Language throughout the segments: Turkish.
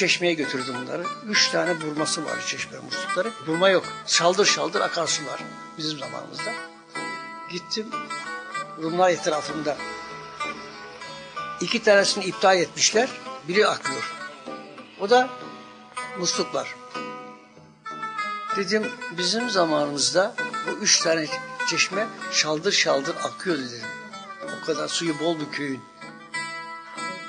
Çeşmeye götürdüm bunları. Üç tane burması var çeşme muslukları. Burma yok. Şaldır şaldır akarsular bizim zamanımızda. Gittim Rumlar etrafında. İki tanesini iptal etmişler. Biri akıyor. O da musluklar. Dedim bizim zamanımızda bu üç tane çeşme şaldır şaldır akıyordu dedim. O kadar suyu bol bir köyün.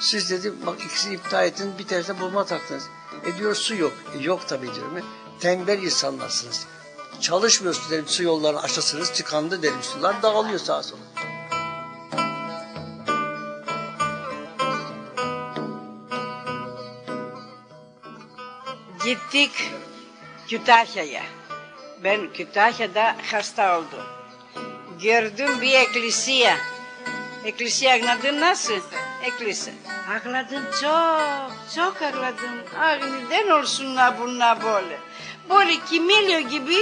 Siz dedim bak ikisini iptal ettin bir tanesine bulma taktınız. E diyor su yok. E, yok tabii diyorum. E, Tembel insanlarsınız. Çalışmıyorsunuz dedim su yollarını aşasınız tıkandı dedim sular dağılıyor sağa sola. Gittik Kütahya'ya. Ben Kütahya'da hasta oldum. Gördüm bir eklisya. Eklisya anladın nasıl? Eklisi. Αγλαντζόν, τσόκ, τσόκ αγλαντζόν, άγνη, δεν όρσουν να μπουν να βόλε. Μπορεί κι μίλιο γκυμπή,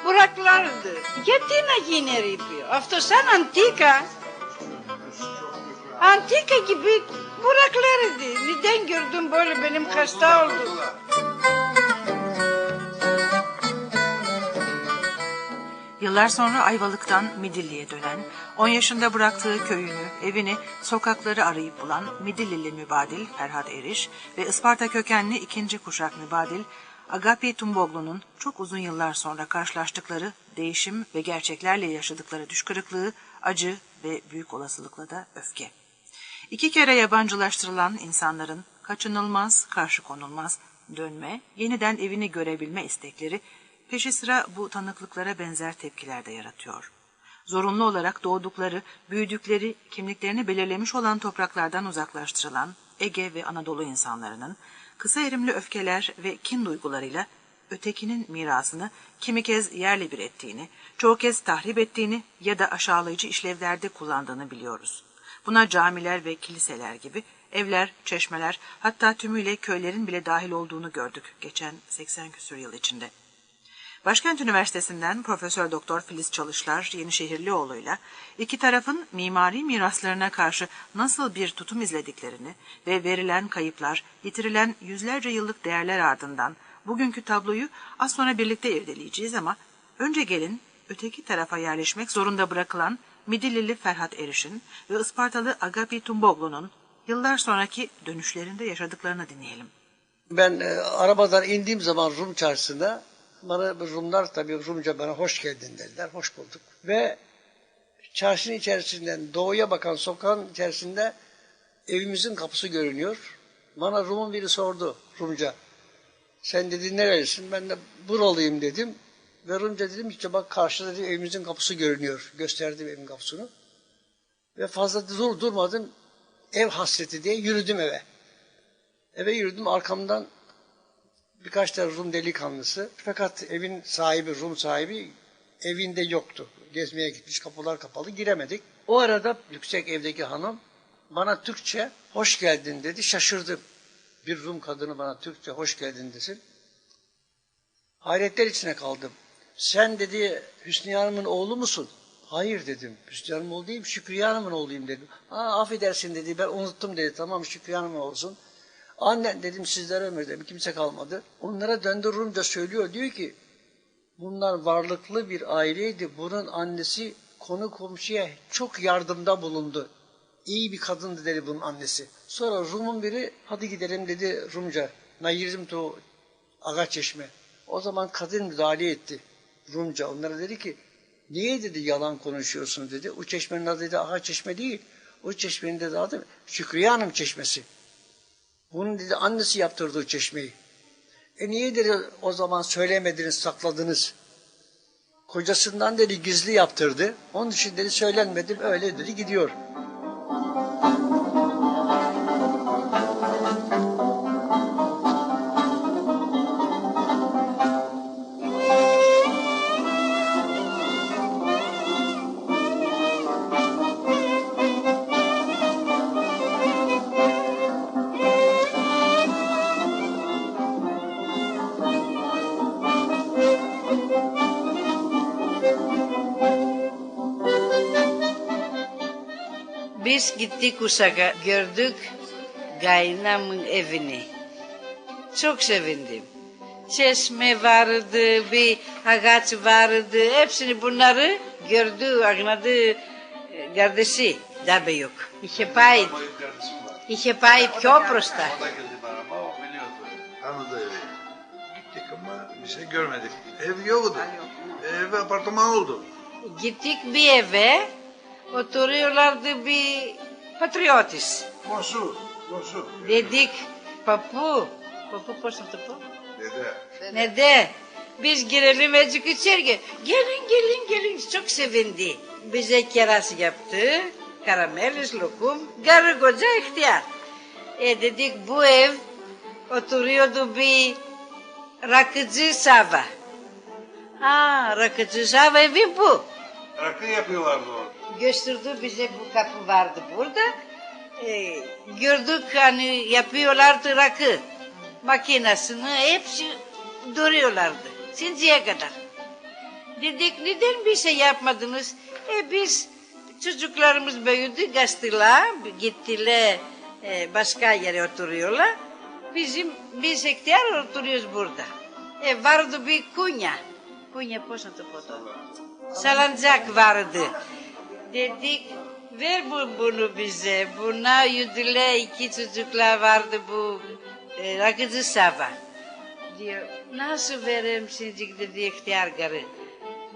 μπορά κλάρντε. Γιατί να γίνει ρήπιο, αυτό σαν αντίκα. Αντίκα γκυμπή, μπορά κλάρντε, νιτέν γκυρντούν μπόλε, μπαινιμ χαστά όλου. Yıllar sonra Ayvalık'tan Midilli'ye dönen, 10 yaşında bıraktığı köyünü, evini, sokakları arayıp bulan Midillili mübadil Ferhat Eriş ve Isparta kökenli ikinci kuşak mübadil Agapi Tumboglu'nun çok uzun yıllar sonra karşılaştıkları değişim ve gerçeklerle yaşadıkları düş acı ve büyük olasılıkla da öfke. İki kere yabancılaştırılan insanların kaçınılmaz, karşı konulmaz, dönme, yeniden evini görebilme istekleri peşi sıra bu tanıklıklara benzer tepkiler de yaratıyor. Zorunlu olarak doğdukları, büyüdükleri, kimliklerini belirlemiş olan topraklardan uzaklaştırılan Ege ve Anadolu insanlarının kısa erimli öfkeler ve kin duygularıyla ötekinin mirasını kimi kez yerle bir ettiğini, çoğu kez tahrip ettiğini ya da aşağılayıcı işlevlerde kullandığını biliyoruz. Buna camiler ve kiliseler gibi evler, çeşmeler hatta tümüyle köylerin bile dahil olduğunu gördük geçen 80 küsur yıl içinde. Başkent Üniversitesi'nden Profesör Doktor Filiz Çalışlar Yenişehirlioğlu'yla iki tarafın mimari miraslarına karşı nasıl bir tutum izlediklerini ve verilen kayıplar, yitirilen yüzlerce yıllık değerler ardından bugünkü tabloyu az sonra birlikte irdeleyeceğiz ama önce gelin öteki tarafa yerleşmek zorunda bırakılan Midillili Ferhat Eriş'in ve Ispartalı Agapi Tumboglu'nun yıllar sonraki dönüşlerinde yaşadıklarını dinleyelim. Ben e, arabadan indiğim zaman Rum çarşısında bana Rumlar tabii Rumca bana hoş geldin dediler. Hoş bulduk. Ve çarşının içerisinden doğuya bakan sokağın içerisinde evimizin kapısı görünüyor. Bana Rum'un biri sordu Rumca. Sen dedi nerelisin? Ben de buralıyım dedim. Ve Rumca dedim işte bak karşıda dedi, evimizin kapısı görünüyor. Gösterdim evin kapısını. Ve fazla dur durmadım. Ev hasreti diye yürüdüm eve. Eve yürüdüm arkamdan birkaç tane Rum delikanlısı. Fakat evin sahibi, Rum sahibi evinde yoktu. Gezmeye gitmiş, kapılar kapalı, giremedik. O arada yüksek evdeki hanım bana Türkçe hoş geldin dedi. Şaşırdım. Bir Rum kadını bana Türkçe hoş geldin desin. Hayretler içine kaldım. Sen dedi Hüsniye Hanım'ın oğlu musun? Hayır dedim. Hüsniye Hanım'ın oğlu değilim, Şükriye Hanım'ın oğluyum dedim. Aa affedersin dedi, ben unuttum dedi. Tamam Şükriye Hanım'ın olsun. Annen dedim sizlere ömür dedim kimse kalmadı. Onlara döndü Rumca söylüyor diyor ki bunlar varlıklı bir aileydi. Bunun annesi konu komşuya çok yardımda bulundu. İyi bir kadındı dedi bunun annesi. Sonra Rum'un biri hadi gidelim dedi Rumca. Nayirzim tu aga çeşme. O zaman kadın müdahale etti Rumca. Onlara dedi ki niye dedi yalan konuşuyorsun dedi. O çeşmenin adı dedi aga çeşme değil. O çeşmenin dedi adı Şükriye Hanım çeşmesi. Bunun dedi annesi yaptırdı o çeşmeyi. E niye dedi o zaman söylemediniz, sakladınız? Kocasından dedi gizli yaptırdı. Onun için dedi söylenmedim öyle dedi gidiyor. Biz gittik Uşak'a gördük kaynamın evini. Çok sevindim. Çeşme vardı, bir ağaç vardı. Hepsini bunları gördü, anladı e, kardeşi. Da be yok. İşe payı, Boyun kardeşim var. işe payı çok prosta. O da geldi bana ama o biliyordu. Tanıdı evi. Gittik ama bir şey görmedik. Ev yoktu. Ev apartman oldu. Gittik bir eve, oturuyorlardı bir patriotis. Boşu. Boşu. Dedik, papu, papu posso papu? Dede. Ne de? Biz girelim azıcık içeri. Gelin gelin gelin. Çok sevindi. Bize keras yaptı. Karameliz, lokum. Garı koca ihtiyar. E dedik bu ev oturuyordu bir rakıcı Sava. Ha rakıcı Sava evi bu. Rakı yapıyorlardı orada. Gösterdi bize bu kapı vardı burada. E, gördük hani yapıyorlardı rakı makinesini hepsi duruyorlardı. Şimdiye kadar. Dedik neden bir şey yapmadınız? E biz çocuklarımız büyüdü gazeteler gittiler e, başka yere oturuyorlar. Bizim biz ihtiyar oturuyoruz burada. E, vardı bir kunya. Kunya poşantı foto. Salıncak vardı. Dedik ver bu, bunu bize. Buna yüdüle iki çocuklar vardı bu e, rakıcı Sava. Diyor nasıl vereyim şimdi dedi ihtiyar karı.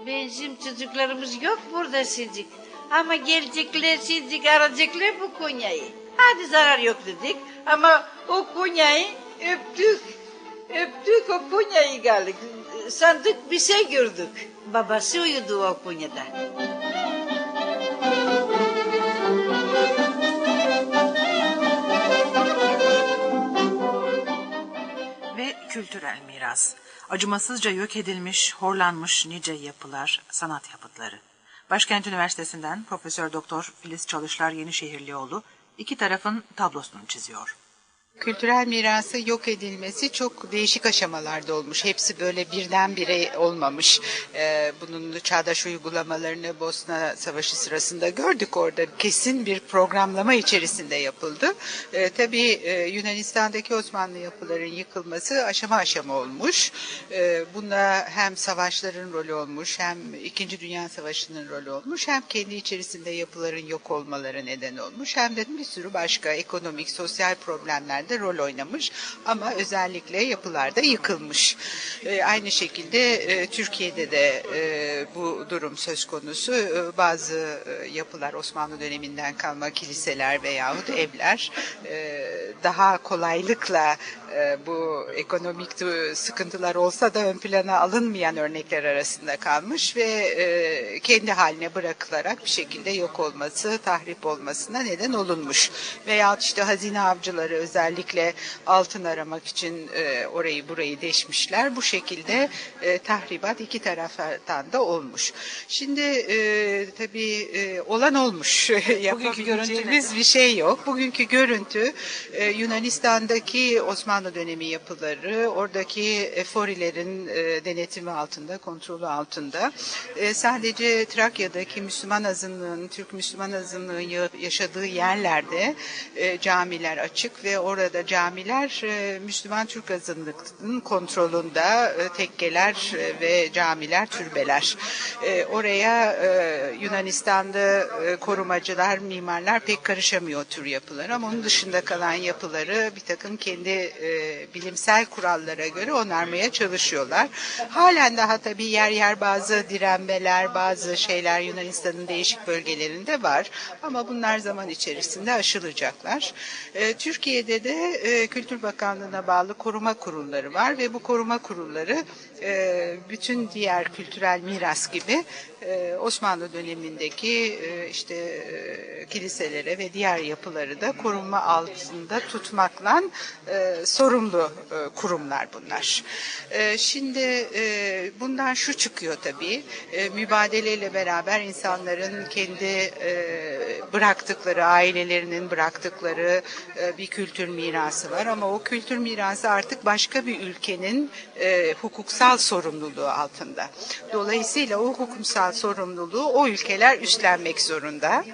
Bizim çocuklarımız yok burada şimdi. Ama gelecekler şimdi arayacaklar bu kunyayı. Hadi zarar yok dedik. Ama o kunyayı öptük. Öptük o kunyayı geldik. Sandık bir şey gördük. Babası uyudu o kunyada. ve kültürel miras. Acımasızca yok edilmiş, horlanmış nice yapılar, sanat yapıtları. Başkent Üniversitesi'nden Profesör Doktor Filiz Çalışlar Yenişehirlioğlu iki tarafın tablosunu çiziyor. Kültürel mirası yok edilmesi çok değişik aşamalarda olmuş. Hepsi böyle birdenbire olmamış. Ee, bunun çağdaş uygulamalarını Bosna Savaşı sırasında gördük orada. Kesin bir programlama içerisinde yapıldı. Ee, tabii e, Yunanistan'daki Osmanlı yapıların yıkılması aşama aşama olmuş. Ee, bunda hem savaşların rolü olmuş, hem İkinci Dünya Savaşı'nın rolü olmuş, hem kendi içerisinde yapıların yok olmaları neden olmuş, hem de bir sürü başka ekonomik, sosyal problemler de rol oynamış ama özellikle yapılarda yıkılmış. Ee, aynı şekilde e, Türkiye'de de e, bu durum söz konusu. Ee, bazı e, yapılar Osmanlı döneminden kalma kiliseler veyahut evler e, daha kolaylıkla e, bu ekonomik du- sıkıntılar olsa da ön plana alınmayan örnekler arasında kalmış ve e, kendi haline bırakılarak bir şekilde yok olması, tahrip olmasına neden olunmuş. Veyahut işte hazine avcıları özellikle altın aramak için e, orayı burayı deşmişler. Bu şekilde e, tahribat iki taraftan da olmuş. Şimdi e, tabii e, olan olmuş. Yapabileceğimiz bir şey yok. Bugünkü görüntü e, Yunanistan'daki Osmanlı dönemi yapıları, oradaki eforilerin e, denetimi altında, kontrolü altında. E, sadece Trakya'daki Müslüman azınlığın, Türk Müslüman azınlığın ya- yaşadığı yerlerde e, camiler açık ve orada camiler Müslüman Türk azınlığının kontrolünde tekkeler ve camiler, türbeler. Oraya Yunanistan'da korumacılar, mimarlar pek karışamıyor tür yapılara ama onun dışında kalan yapıları bir takım kendi e, bilimsel kurallara göre onarmaya çalışıyorlar. Halen daha tabii yer yer bazı direnmeler, bazı şeyler Yunanistan'ın değişik bölgelerinde var ama bunlar zaman içerisinde aşılacaklar. E, Türkiye'de de e, Kültür Bakanlığı'na bağlı koruma kurulları var ve bu koruma kurulları bütün diğer kültürel miras gibi e, Osmanlı dönemindeki e, işte e, kiliselere ve diğer yapıları da koruma altında tutmakla e, sorumlu e, kurumlar bunlar. E, şimdi e, bundan şu çıkıyor tabii, e, mübadeleyle beraber insanların kendi e, bıraktıkları, ailelerinin bıraktıkları e, bir kültür mirası var ama o kültür mirası artık başka bir ülkenin e, hukuksal sorumluluğu altında. Dolayısıyla o hukuksal sorumluluğu o ülkeler üstlenmek zorunda.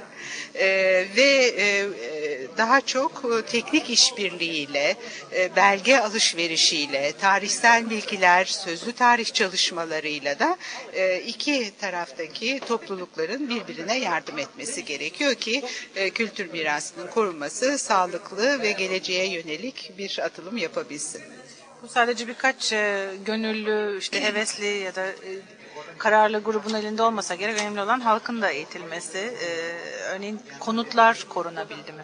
Ee, ve e, e, daha çok e, teknik işbirliğiyle, e, belge alışverişiyle, tarihsel bilgiler, sözlü tarih çalışmalarıyla da e, iki taraftaki toplulukların birbirine yardım etmesi gerekiyor ki e, kültür mirasının korunması sağlıklı ve geleceğe yönelik bir atılım yapabilsin. Bu sadece birkaç e, gönüllü, işte hevesli ya da e, kararlı grubun elinde olmasa gerek. Önemli olan halkın da eğitilmesi. E, örneğin konutlar korunabildi mi?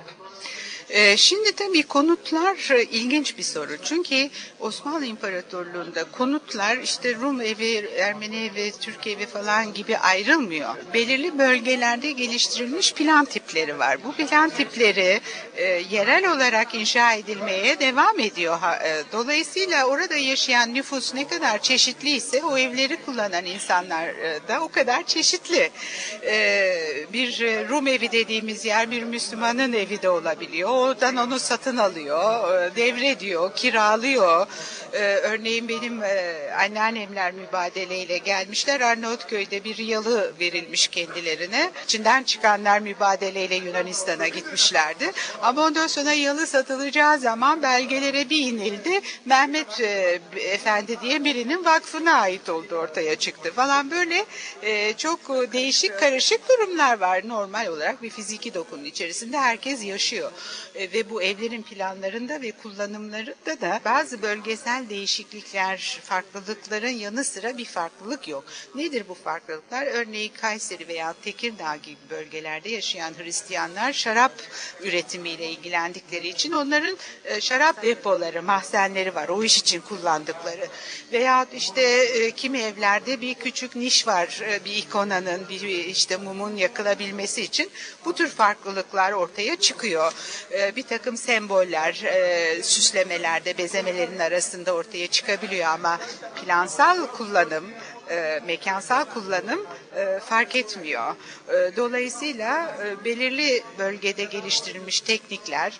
Ee, Şimdi tabii konutlar e, ilginç bir soru. Çünkü Osmanlı İmparatorluğu'nda konutlar işte Rum evi, Ermeni evi, Türk evi falan gibi ayrılmıyor. Belirli bölgelerde geliştirilmiş plan tipleri var. Bu plan tipleri e, yerel olarak inşa edilmeye devam ediyor. E, Dolayısıyla orada yaşayan nüfus ne kadar çeşitliyse o evleri kullanan insanlar da o kadar çeşitli. Bir Rum evi dediğimiz yer bir Müslümanın evi de olabiliyor. Oradan onu satın alıyor, e, devrediyor, kiralıyor. E, Örneğin benim e, anneannemler mübadeleyle gelmişler. Arnavutköy'de bir yalı verilmiş kendilerine. İçinden çıkanlar mübadeleyle Yunanistan'a gitmişlerdi. Ama ondan sonra yalı satılacağı zaman belgelere bir inildi. Mehmet Efendi diye birinin vakfına ait olduğu ortaya çıktı falan. Böyle çok değişik karışık durumlar var. Normal olarak bir fiziki dokunun içerisinde herkes yaşıyor. E, ve bu evlerin planlarında ve kullanımlarında da bazı bölgesel değişiklikler, farklılıkların yanı sıra bir farklılık yok. Nedir bu farklılıklar? Örneğin Kayseri veya Tekirdağ gibi bölgelerde yaşayan Hristiyanlar şarap üretimiyle ilgilendikleri için onların e, şarap depoları, mahzenleri var. O iş için kullandıkları. Veya işte e, kimi evlerde bir küçük niş var. Bir ikonanın, bir işte mumun yakılabilmesi için bu tür farklılıklar ortaya çıkıyor. E, bir takım semboller, e, süslemelerde, bezemelerin arasında ortaya çıkabiliyor ama plansal kullanım, e, mekansal kullanım e, fark etmiyor. E, dolayısıyla belirli bölgede geliştirilmiş teknikler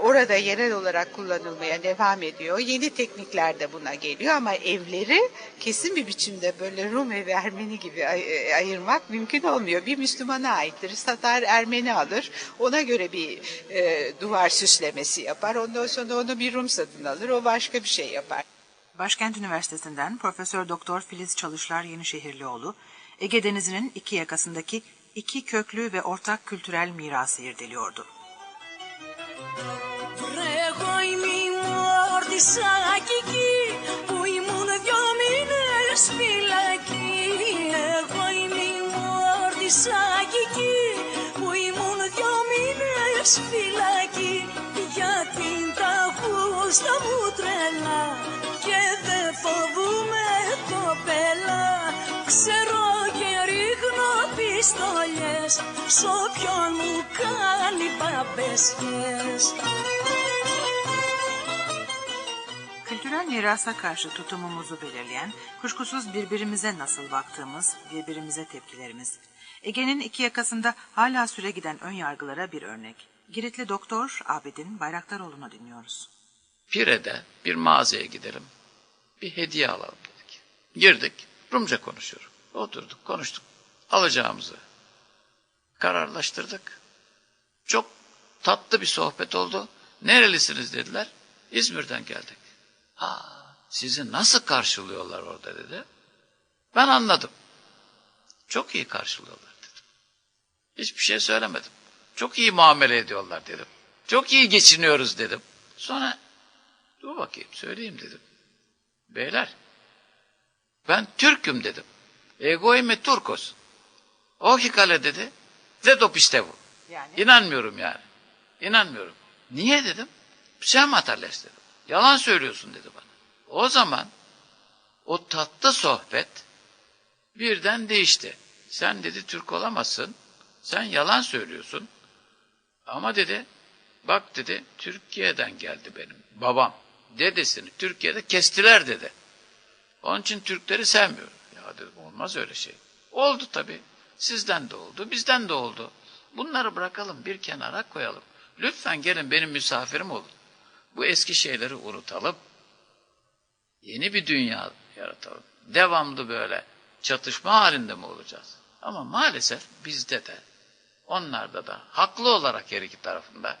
orada yerel olarak kullanılmaya devam ediyor. Yeni teknikler de buna geliyor ama evleri kesin bir biçimde böyle Rum evi Ermeni gibi ay- ayırmak mümkün olmuyor. Bir Müslümana aittir. Satar Ermeni alır. Ona göre bir duvar süslemesi yapar. Ondan sonra onu bir Rum satın alır. O başka bir şey yapar. Başkent Üniversitesi'nden Profesör Doktor Filiz Çalışlar Yenişehirlioğlu, Ege Denizi'nin iki yakasındaki iki köklü ve ortak kültürel mirası irdeliyordu. Εγώ είμαι η μόρτισακική που ήμουν δυο μήνες φυλακή. Εγώ είμαι η μόρτισακική που ήμουν δυο μήνες φυλακή. Γιατί τα γούστα μου τρελά και δεν φοβούμαι κοπέλα. Ξέρω και ρίχνω πιστολιές σ' όποιον μου κάνει παπεσιές. Kültürel mirasa karşı tutumumuzu belirleyen, kuşkusuz birbirimize nasıl baktığımız, birbirimize tepkilerimiz. Ege'nin iki yakasında hala süre giden ön yargılara bir örnek. Giritli doktor Abidin Bayraktaroğlu'nu dinliyoruz. Pire'de bir mağazaya gidelim. Bir hediye alalım dedik. Girdik. Rumca konuşuyorum. Oturduk, konuştuk. Alacağımızı kararlaştırdık. Çok tatlı bir sohbet oldu. Nerelisiniz dediler. İzmir'den geldik. Ha, sizi nasıl karşılıyorlar orada dedi. Ben anladım. Çok iyi karşılıyorlar dedim. Hiçbir şey söylemedim. Çok iyi muamele ediyorlar dedim. Çok iyi geçiniyoruz dedim. Sonra dur bakayım söyleyeyim dedim. Beyler ben Türk'üm dedim. Egoime Turkos. O hikale dedi. Zedo pistevu. Yani? İnanmıyorum yani. İnanmıyorum. Niye dedim? Sen materles dedim. Yalan söylüyorsun dedi bana. O zaman o tatlı sohbet birden değişti. Sen dedi Türk olamazsın. Sen yalan söylüyorsun. Ama dedi bak dedi Türkiye'den geldi benim babam. Dedesini Türkiye'de kestiler dedi. Onun için Türkleri sevmiyorum. Ya dedim olmaz öyle şey. Oldu tabii. Sizden de oldu, bizden de oldu. Bunları bırakalım, bir kenara koyalım. Lütfen gelin benim misafirim olun. Bu eski şeyleri unutalım. Yeni bir dünya yaratalım. Devamlı böyle çatışma halinde mi olacağız? Ama maalesef bizde de, onlarda da, haklı olarak her iki tarafında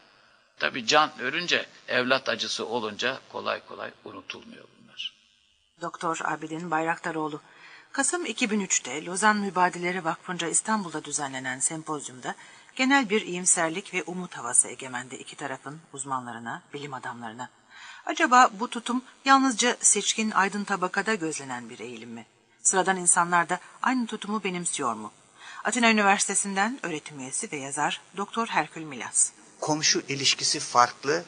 Tabi can ölünce, evlat acısı olunca kolay kolay unutulmuyor bunlar. Doktor Abidin Bayraktaroğlu. Kasım 2003'te Lozan Mübadilleri Vakfı'nca İstanbul'da düzenlenen sempozyumda genel bir iyimserlik ve umut havası egemendi iki tarafın uzmanlarına, bilim adamlarına. Acaba bu tutum yalnızca seçkin aydın tabakada gözlenen bir eğilim mi? Sıradan insanlar da aynı tutumu benimsiyor mu? Atina Üniversitesi'nden öğretim üyesi ve yazar Doktor Herkül Milas. Komşu ilişkisi farklı,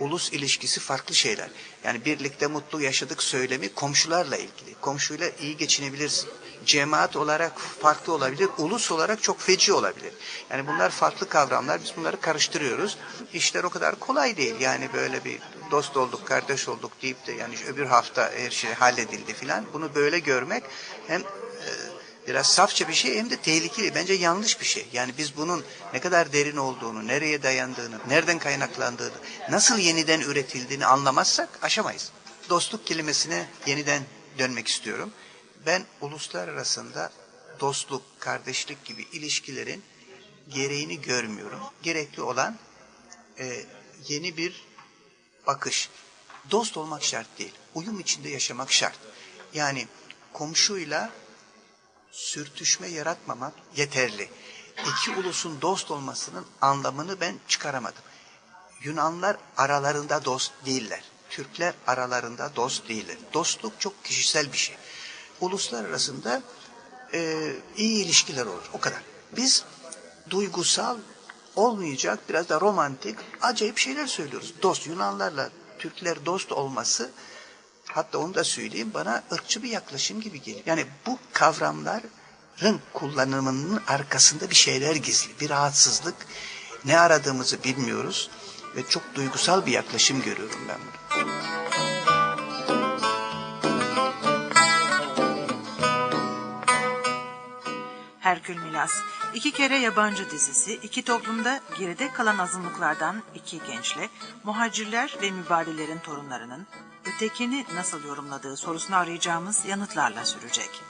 ulus ilişkisi farklı şeyler. Yani birlikte mutlu yaşadık söylemi komşularla ilgili. Komşuyla iyi geçinebilirsin. Cemaat olarak farklı olabilir, ulus olarak çok feci olabilir. Yani bunlar farklı kavramlar, biz bunları karıştırıyoruz. İşler o kadar kolay değil. Yani böyle bir dost olduk, kardeş olduk deyip de yani öbür hafta her şey halledildi filan. Bunu böyle görmek hem e, biraz safça bir şey hem de tehlikeli. Bence yanlış bir şey. Yani biz bunun ne kadar derin olduğunu, nereye dayandığını, nereden kaynaklandığını, nasıl yeniden üretildiğini anlamazsak aşamayız. Dostluk kelimesine yeniden dönmek istiyorum. Ben uluslar arasında dostluk, kardeşlik gibi ilişkilerin gereğini görmüyorum. Gerekli olan e, yeni bir bakış. Dost olmak şart değil. Uyum içinde yaşamak şart. Yani komşuyla sürtüşme yaratmamak yeterli. İki ulusun dost olmasının anlamını ben çıkaramadım. Yunanlar aralarında dost değiller. Türkler aralarında dost değiller. Dostluk çok kişisel bir şey. Uluslar arasında e, iyi ilişkiler olur. O kadar. Biz duygusal olmayacak biraz da romantik acayip şeyler söylüyoruz. Dost Yunanlarla Türkler dost olması hatta onu da söyleyeyim bana ırkçı bir yaklaşım gibi geliyor. Yani bu kavramların kullanımının arkasında bir şeyler gizli. Bir rahatsızlık ne aradığımızı bilmiyoruz ve çok duygusal bir yaklaşım görüyorum ben bunu. Herkül Milas, iki kere yabancı dizisi, iki toplumda geride kalan azınlıklardan iki gençle, muhacirler ve mübadillerin torunlarının ötekini nasıl yorumladığı sorusunu arayacağımız yanıtlarla sürecek.